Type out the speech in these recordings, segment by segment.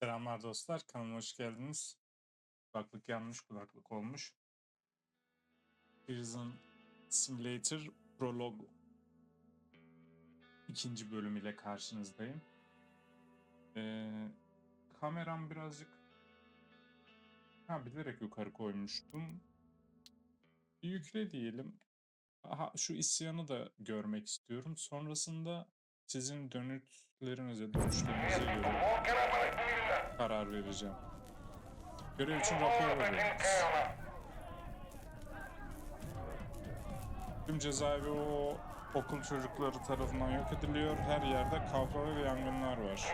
Selamlar dostlar, kanalıma hoş geldiniz. Kulaklık yanlış kulaklık olmuş. Prison Simulator Prologue ikinci bölüm ile karşınızdayım. Ee, kameram birazcık ha, bilerek yukarı koymuştum. Bir yükle diyelim. Aha, şu isyanı da görmek istiyorum. Sonrasında sizin dönütlerinize, dönüşlerinize göre karar vereceğim. Görev için rapor veriyoruz. Tüm cezaevi o okul çocukları tarafından yok ediliyor. Her yerde kavga ve yangınlar var.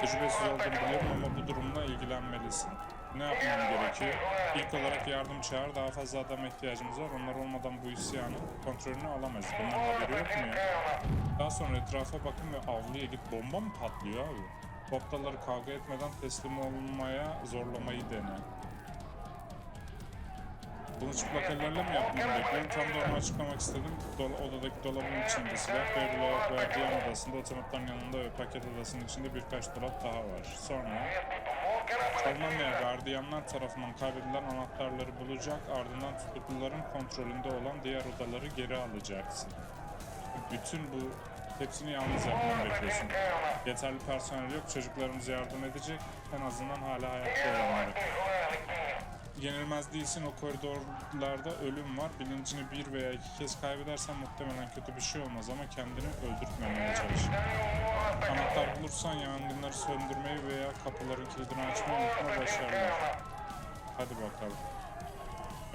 Tecrübesiz olduğunu biliyorum ama bu durumla ilgilenmelisin. Ne yapmam gerekiyor? İlk olarak yardım çağır. Daha fazla adama ihtiyacımız var. Onlar olmadan bu isyanın kontrolünü alamayız. Bunların haberi yok mu ya? Daha sonra etrafa bakın ve avluya git. Bomba mı patlıyor abi? Koptaları kavga etmeden teslim olmaya zorlamayı dene. Bunu çıplak ellerle mi yapmayı bekliyorum? Tam da onu açıklamak istedim. Dola, odadaki dolabın içinde silah ve dolap gardiyan odasında, otomatların yanında ve paket odasının içinde birkaç dolap daha var. Sonra çalınan veya gardiyanlar tarafından kaybedilen anahtarları bulacak, ardından tutukluların kontrolünde olan diğer odaları geri alacaksın. Bütün bu hepsini yalnız yapmanı bekliyorsun. Yeterli personel yok, çocuklarımız yardım edecek. En azından hala hayatta olanları. Yenilmez değilsin, o koridorlarda ölüm var. Bilincini bir veya iki kez kaybedersen muhtemelen kötü bir şey olmaz ama kendini öldürtmemeye çalış. Anahtar bulursan yangınları söndürmeyi veya kapıların kilidini açmayı unutma başarılar. Hadi bakalım.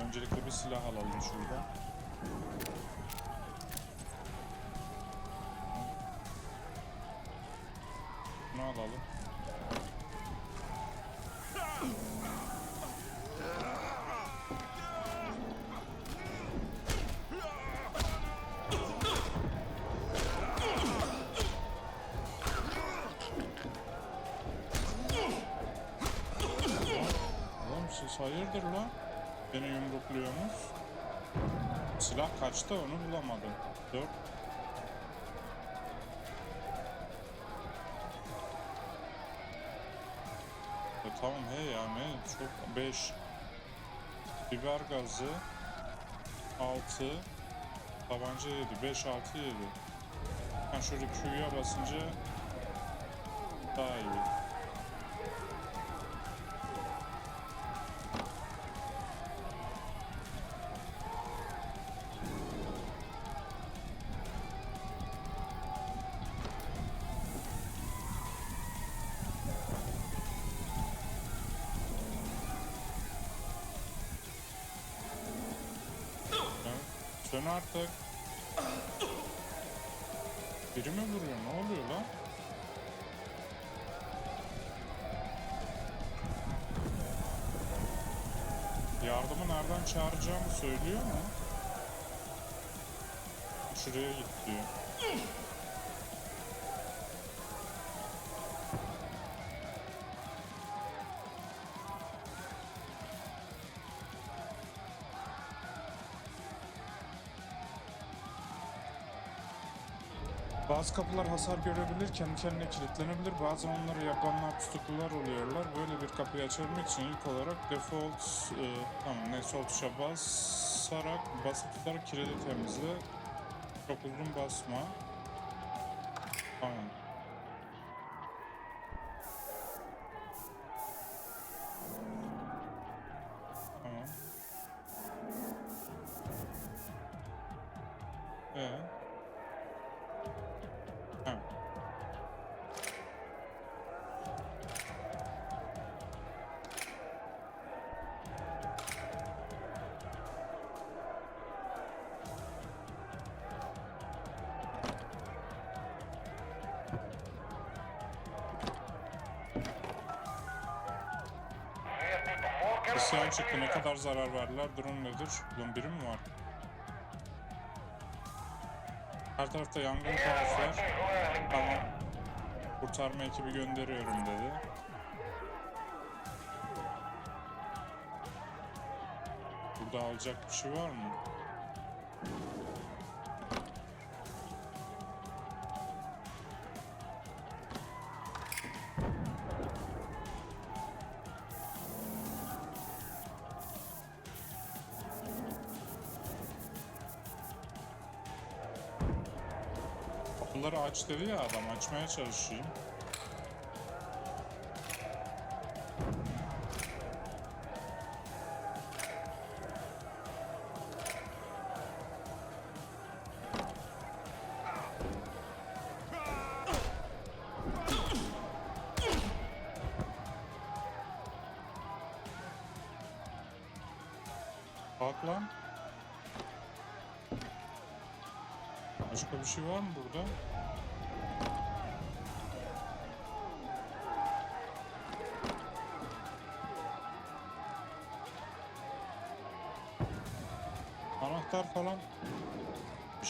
Öncelikle bir silah alalım şurada. alalım. siz hayırdır lan? Beni yumrukluyorsunuz. Silah kaçta onu bulamadım. 4 tamam he yani çok 5 biber gazı 6 tabanca 7 5 6 7 ben şöyle Q'ya basınca daha iyi Sön artık biri mi vuruyor ne oluyor lan Yardımı nereden çağıracağımı söylüyor mu? Şuraya git diyor. Bazı kapılar hasar görebilir, kendi kendine kilitlenebilir. Bazen onları yapanlar tutuklular oluyorlar. Böyle bir kapıyı açabilmek için ilk olarak default, e, tamam ne sol tuşa basarak, basıp tutarak kilidi temizle. Çok uzun basma. Tamam. İsyan çıktı. Ne kadar zarar verdiler? Durum nedir? Bunun biri mi var? Her tarafta yangın kaosu var. Tamam. Kurtarma ekibi gönderiyorum dedi. Burada alacak bir şey var mı? Kapıları aç dedi ya adam açmaya çalışayım.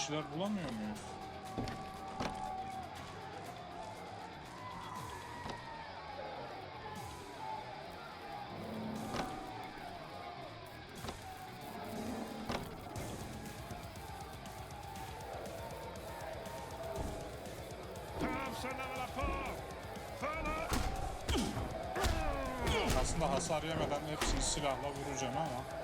Şeyler bulamıyor muyuz? Aslında hasar yemeden hepsini silahla vuracağım ama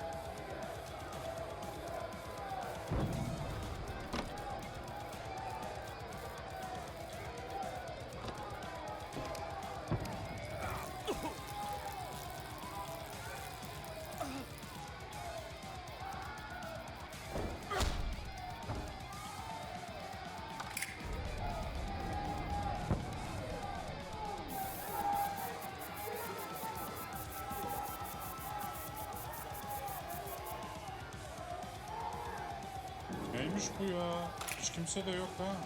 neymiş bu ya? Hiç kimse de yok ha.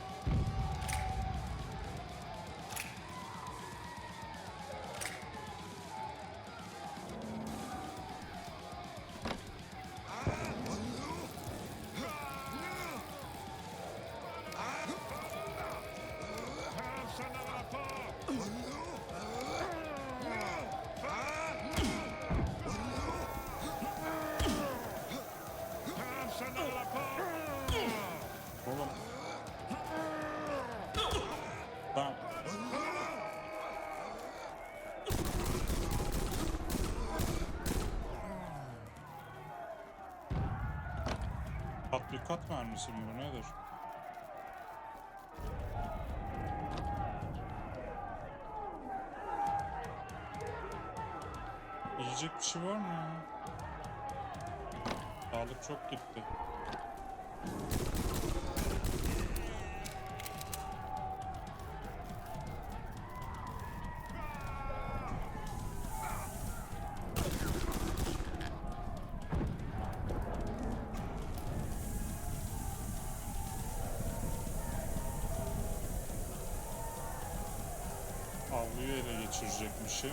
Tatbikat mermisi mi bu nedir? Yiyecek bir şey var mı? Sağlık çok gitti. Ele geçirecekmişim.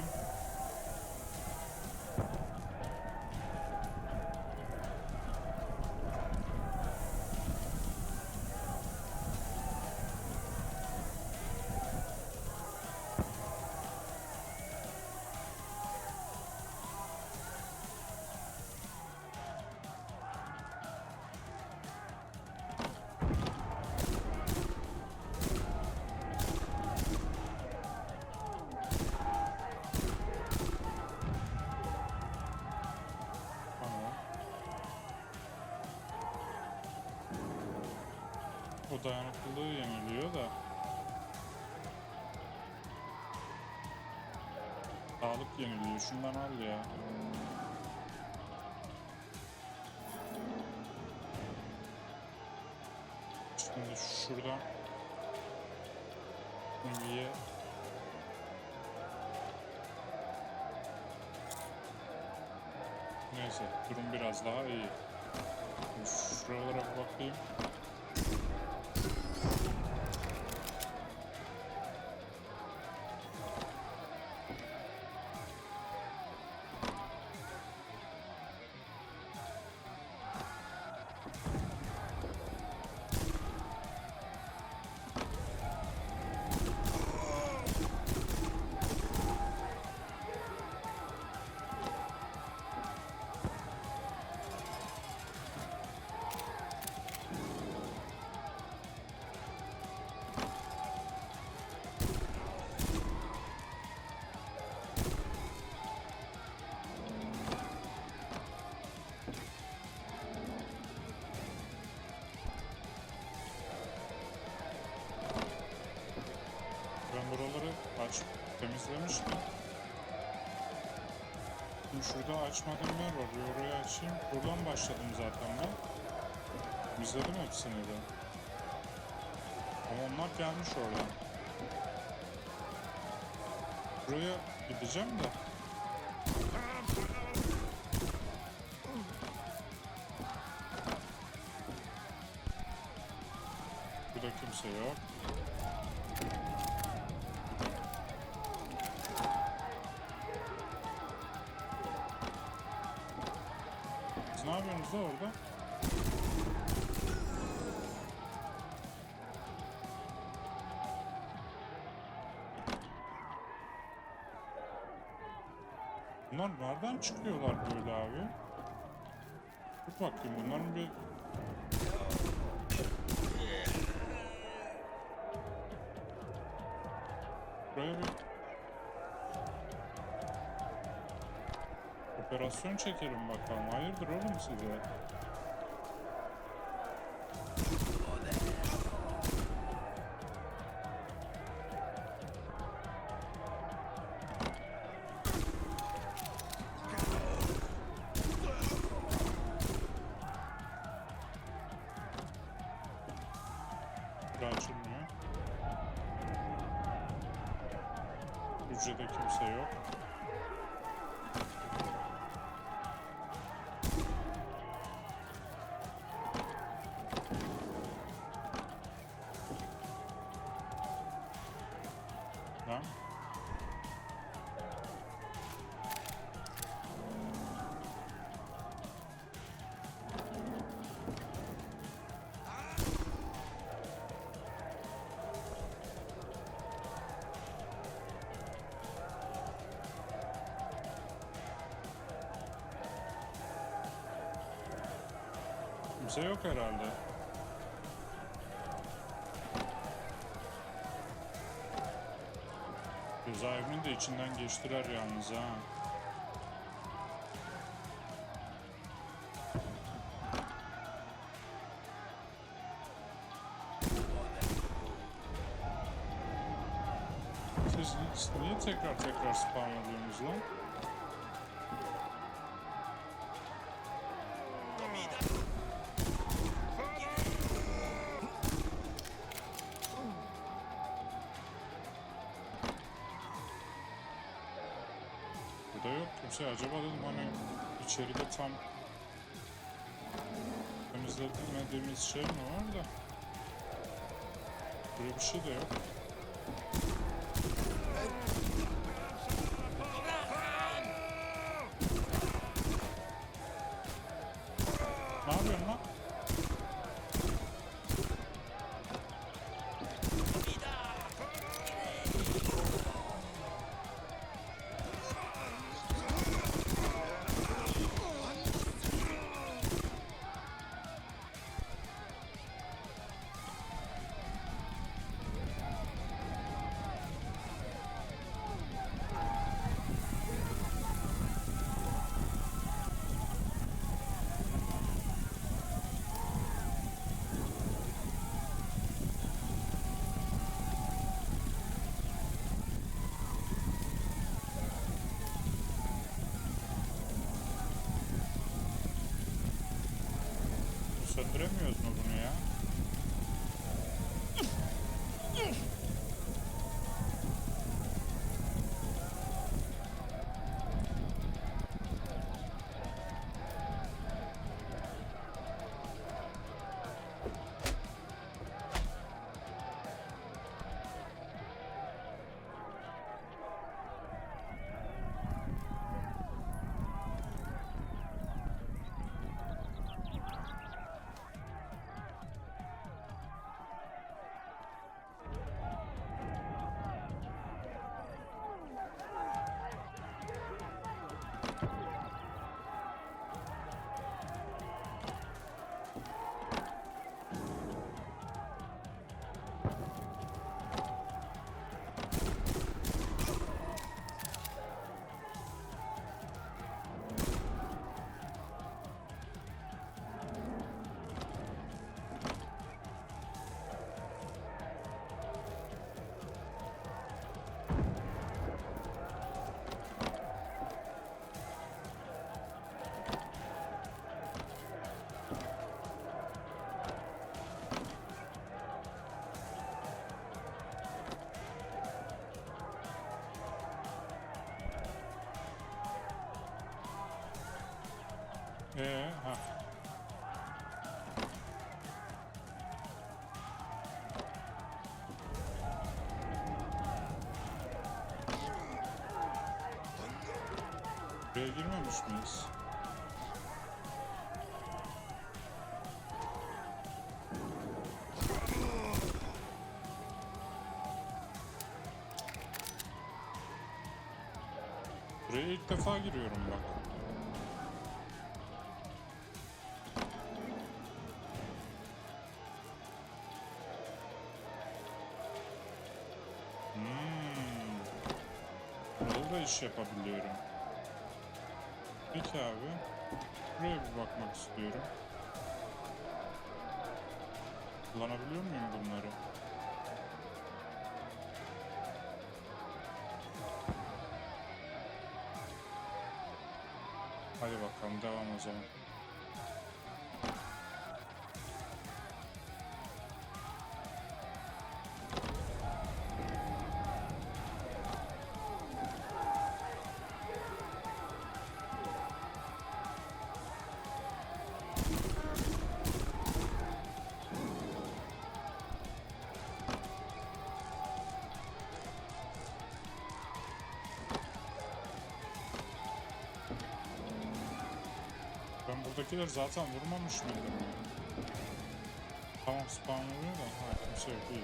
O dayanıklılığı yeniliyor da. Sağlık yeniliyor. Şundan al ya. Şimdi şuradan Enviye Neyse durum biraz daha iyi. Şuralara bakayım. Buraları aç temizlemiştim. Şimdi şurada açmadığım yer var. Bir açayım. Buradan başladım zaten ben. Temizledim hepsini de. Ama onlar gelmiş oradan. Buraya gideceğim de. Burada kimse yok. Da orada? Bunlar nereden çıkıyorlar böyle abi? Dur bakayım bunların bir operasyon çekelim bakalım. Hayırdır oğlum size? Kimse yok herhalde. Cezaevinin de içinden geçtiler yalnız ha. Siz niye tekrar tekrar spam oluyorsunuz lan? Ee, ha. Buraya girmemiş miyiz? Buraya ilk defa giriyorum bak. Burada da iş yapabiliyorum. Peki abi. Buraya bir bakmak istiyorum. Kullanabiliyor muyum bunları? Hadi bakalım devam o zaman. Buradakiler zaten vurmamış mıydım? Tamam spawn oluyor da ha kimse yok iyi.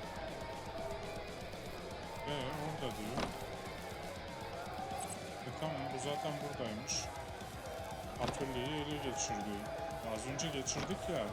Ee orada diyor. E tamam bu zaten buradaymış. Atölyeyi ele geçirdi. Az önce geçirdik ya.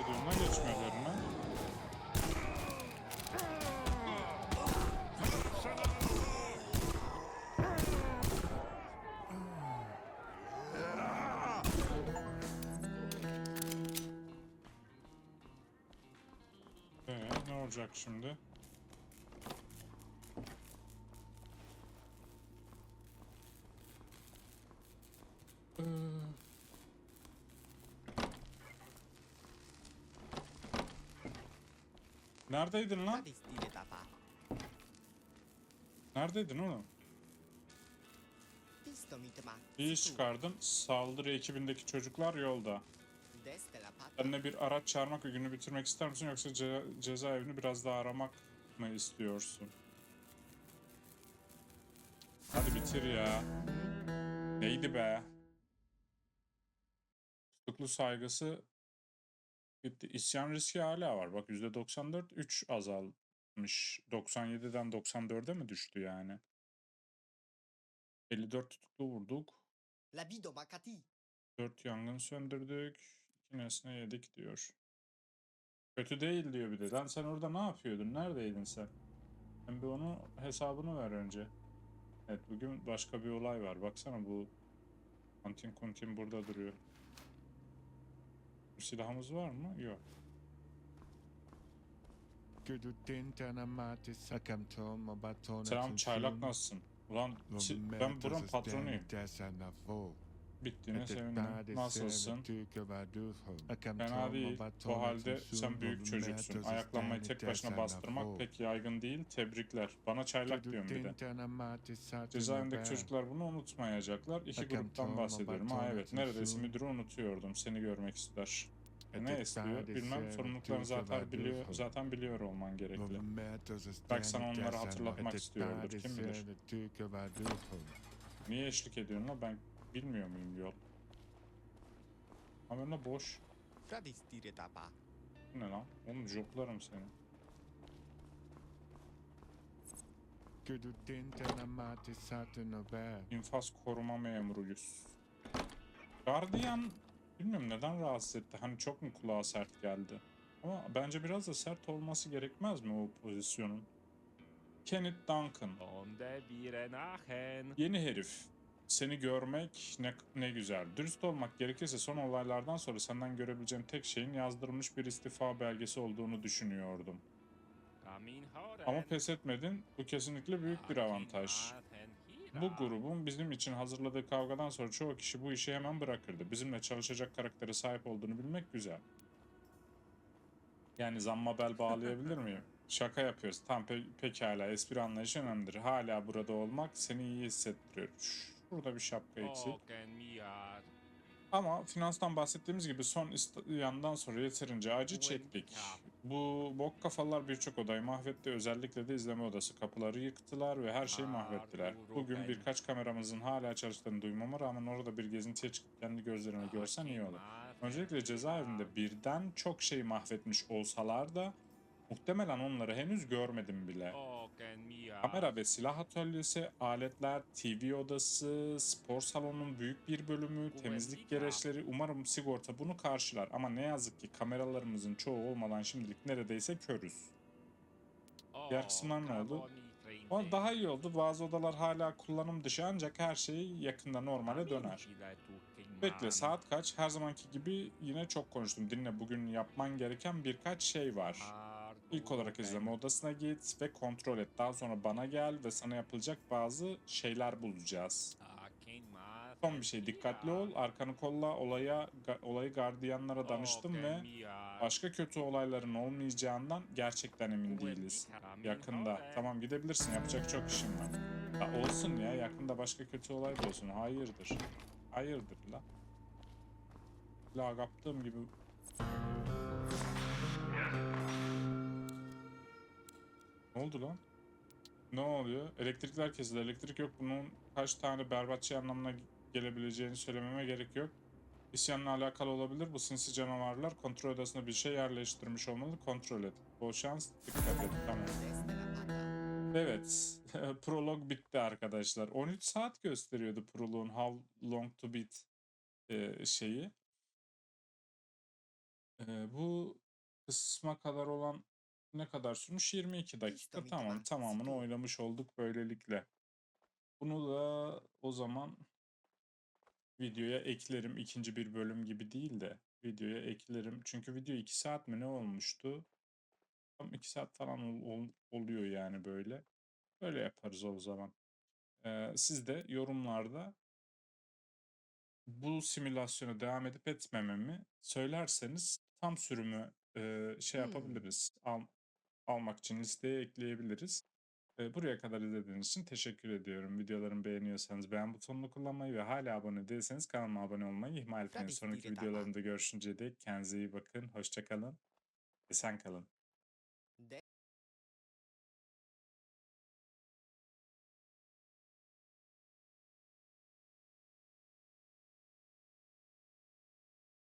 Ediyorsun lan geçmelerine? Ee, ne olacak şimdi? Neredeydin lan? Neredeydin oğlum? Bir iş çıkardın. Saldırı ekibindeki çocuklar yolda. Eline bir araç çağırmak ve günü bitirmek ister misin yoksa ce- cezaevini biraz daha aramak mı istiyorsun? Hadi bitir ya. Neydi be? Tutuklu saygısı gitti. İsyan riski hala var. Bak %94 3 azalmış. 97'den 94'e mi düştü yani? 54 tutuklu vurduk. La bido makati. 4 yangın söndürdük. 2 nesne yedik diyor. Kötü değil diyor bir de. Lan sen orada ne yapıyordun? Neredeydin sen? Sen bir onu hesabını ver önce. Evet bugün başka bir olay var. Baksana bu Antin Kuntin burada duruyor. Bir silahımız var mı? Yok. Selam çaylak nasılsın? Ulan ben buranın patronuyum. Bittiğine sevindim. Nasılsın? Fena değil. Bu halde sen büyük çocuksun. Ayaklanmayı tek başına bastırmak pek yaygın değil. Tebrikler. Bana çaylak diyorum bir de. Cezaevindeki çocuklar bunu unutmayacaklar. İki gruptan bahsediyorum. Ha evet neredeyse müdürü unutuyordum. Seni görmek ister. E, ne istiyor? Bilmem sorumluluklarını zaten biliyor, zaten biliyor olman gerekli. Belki sana onları hatırlatmak istiyordur. Kim bilir. Niye eşlik ediyorsun la? Ben bilmiyor muyum yol? Ama boş. Hadi stile tapa. Ne lan? Oğlum joplarım seni. İnfaz koruma memuruyuz. Gardiyan bilmiyorum neden rahatsız etti. Hani çok mu kulağa sert geldi? Ama bence biraz da sert olması gerekmez mi o pozisyonun? Kenneth Duncan. Yeni herif. Seni görmek ne, ne güzel. Dürüst olmak gerekirse son olaylardan sonra senden görebileceğim tek şeyin yazdırılmış bir istifa belgesi olduğunu düşünüyordum. Ama pes etmedin. Bu kesinlikle büyük bir avantaj. Bu grubun bizim için hazırladığı kavgadan sonra çoğu kişi bu işi hemen bırakırdı. Bizimle çalışacak karaktere sahip olduğunu bilmek güzel. Yani zamma bel bağlayabilir miyim? Şaka yapıyoruz. Tam pe- pekala espri anlayışı önemlidir. Hala burada olmak seni iyi hissettiriyor. Şurada bir şapka eksik. Ama finanstan bahsettiğimiz gibi son yandan sonra yeterince acı çektik. Bu bok kafalar birçok odayı mahvetti. Özellikle de izleme odası kapıları yıktılar ve her şeyi mahvettiler. Bugün birkaç kameramızın hala çalıştığını duymama rağmen orada bir gezintiye çıkıp kendi gözlerime görsen iyi olur. Öncelikle cezaevinde birden çok şey mahvetmiş olsalar da muhtemelen onları henüz görmedim bile. Kamera ve silah atölyesi, aletler, TV odası, spor salonunun büyük bir bölümü, temizlik gereçleri umarım sigorta bunu karşılar. Ama ne yazık ki kameralarımızın çoğu olmadan şimdilik neredeyse körüz. Diğer kısımlar ne oldu? Ama daha iyi oldu. Bazı odalar hala kullanım dışı ancak her şey yakında normale döner. Bekle saat kaç? Her zamanki gibi yine çok konuştum. Dinle bugün yapman gereken birkaç şey var. İlk olarak izleme odasına git ve kontrol et. Daha sonra bana gel ve sana yapılacak bazı şeyler bulacağız. Son bir şey dikkatli ol. Arkanı kolla. Olaya olayı gardiyanlara danıştım ve başka kötü olayların olmayacağından gerçekten emin değiliz. Yakında. Tamam gidebilirsin. Yapacak çok işim var. Ya olsun ya. Yakında başka kötü olay da olsun. Hayırdır. Hayırdır la. La kaptığım gibi. Ne oldu lan? Ne oluyor? Elektrikler kesildi. Elektrik yok. Bunun kaç tane berbat şey anlamına gelebileceğini söylememe gerek yok. İsyanla alakalı olabilir. Bu sinsi canavarlar kontrol odasına bir şey yerleştirmiş olmalı. Kontrol et. Bol şans. Dikkat et. Tamam. Evet. Prolog bitti arkadaşlar. 13 saat gösteriyordu prologun How Long to Beat e, şeyi. E, bu kısma kadar olan ne kadar sürmüş? 22 dakika. Tamam. Tamamını Sıkı. oynamış olduk böylelikle. Bunu da o zaman videoya eklerim. İkinci bir bölüm gibi değil de videoya eklerim. Çünkü video 2 saat mi ne olmuştu? Tam 2 saat falan ol- ol- oluyor yani böyle. Böyle yaparız o zaman. Ee, siz de yorumlarda bu simülasyona devam edip etmememi söylerseniz tam sürümü e, şey Hmm. yapabiliriz. Al, almak için listeye ekleyebiliriz. Buraya kadar izlediğiniz için teşekkür ediyorum. Videolarımı beğeniyorsanız beğen butonunu kullanmayı ve hala abone değilseniz kanalıma abone olmayı ihmal etmeyin. Sonraki videolarımda görüşünceye dek kendinize iyi bakın. Hoşça kalın. Esen kalın.